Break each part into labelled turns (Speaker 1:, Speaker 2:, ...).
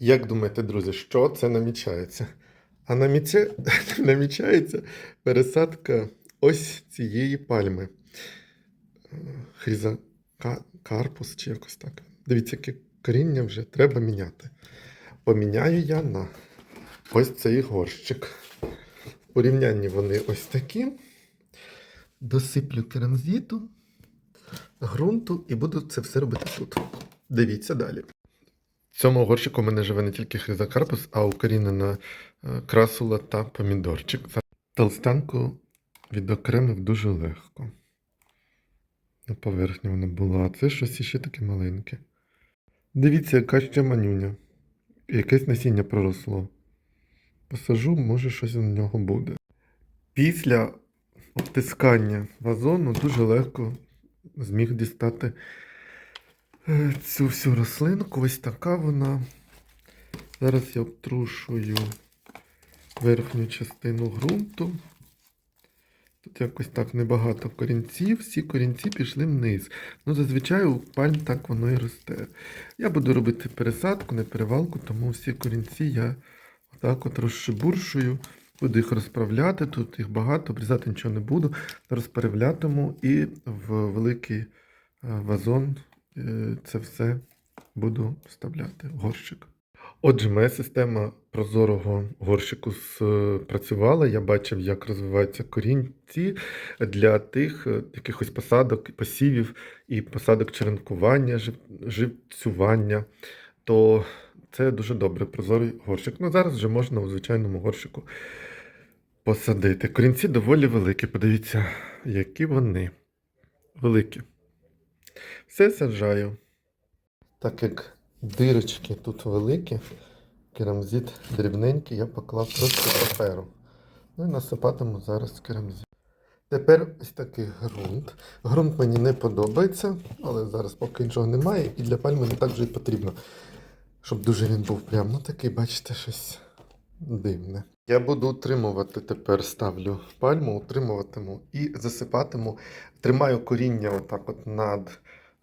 Speaker 1: Як думаєте, друзі, що це намічається? А наміча... намічається пересадка ось цієї пальми. Е, Хризокарпус чи якось так. Дивіться, яке коріння вже треба міняти. Поміняю я на ось цей горщик. В порівнянні вони ось такі. Досиплю керамзиту, ґрунту і буду це все робити тут. Дивіться далі. В цьому горщику у мене живе не тільки хризокарпус, а укорінена е, красула та помідорчик. Толстанку відокремив дуже легко. На поверхні вона була, а це щось іще таке маленьке. Дивіться, яка ще манюня. Якесь насіння проросло. Посажу, може щось у нього буде. Після обтискання вазону дуже легко зміг дістати цю всю рослинку. Ось така вона. Зараз я обтрушую верхню частину ґрунту. Тут якось так небагато корінців, всі корінці пішли вниз. Ну, зазвичай у пальм так воно і росте. Я буду робити пересадку, не перевалку, тому всі корінці я отак от розшибуршую, буду їх розправляти, тут їх багато, обрізати нічого не буду. Розперевлятиму і в великий е, вазон е, це все буду вставляти в горщик. Отже, моя система прозорого горщику спрацювала. Я бачив, як розвиваються корінці для тих е, якихось посадок, посівів і посадок черенкування, живцювання. То це дуже добре, прозорий горщик. Ну, зараз вже можна у звичайному горщику посадити. Корінці доволі великі. Подивіться, які вони великі. Все саджаю. Так як дирочки тут великі, керамзит дрібненький, я поклав трошки паперу. Ну і насипатиму зараз керамзит. Тепер ось такий ґрунт. Ґрунт мені не подобається, але зараз поки нічого немає, і для пальми не так вже й потрібно, щоб дуже він був прям, ну такий, бачите, щось дивне. Я буду утримувати тепер, ставлю пальму, утримуватиму і засипатиму, тримаю коріння отак от над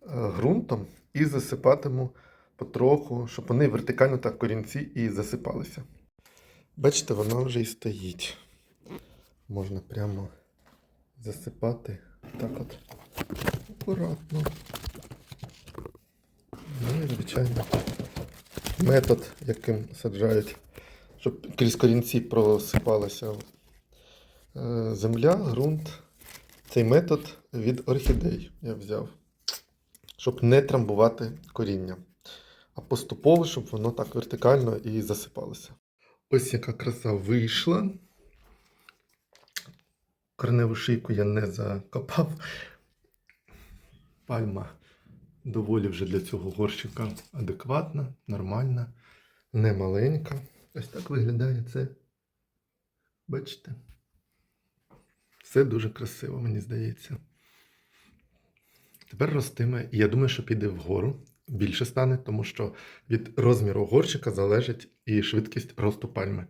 Speaker 1: ґрунтом і засипатиму потроху, щоб вони вертикально так корінці і засипалися. Бачите, воно вже і стоїть. Можна прямо засипати так от акуратно. Ну і, звичайно, метод, яким саджають, щоб крізь корінці просипалася е, земля, ґрунт. Цей метод від орхідей я взяв, щоб не трамбувати коріння, а поступово, щоб воно так вертикально і засипалося. Ось яка краса вийшла. Корневу шийку я не закопав. Пальма доволі вже для цього горщика адекватна, нормальна, не маленька. Ось так виглядає це. Бачите? Все дуже красиво, мені здається. Тепер ростиме, і я думаю, що піде вгору. Більше стане, тому що від розміру горщика залежить і швидкість росту пальми.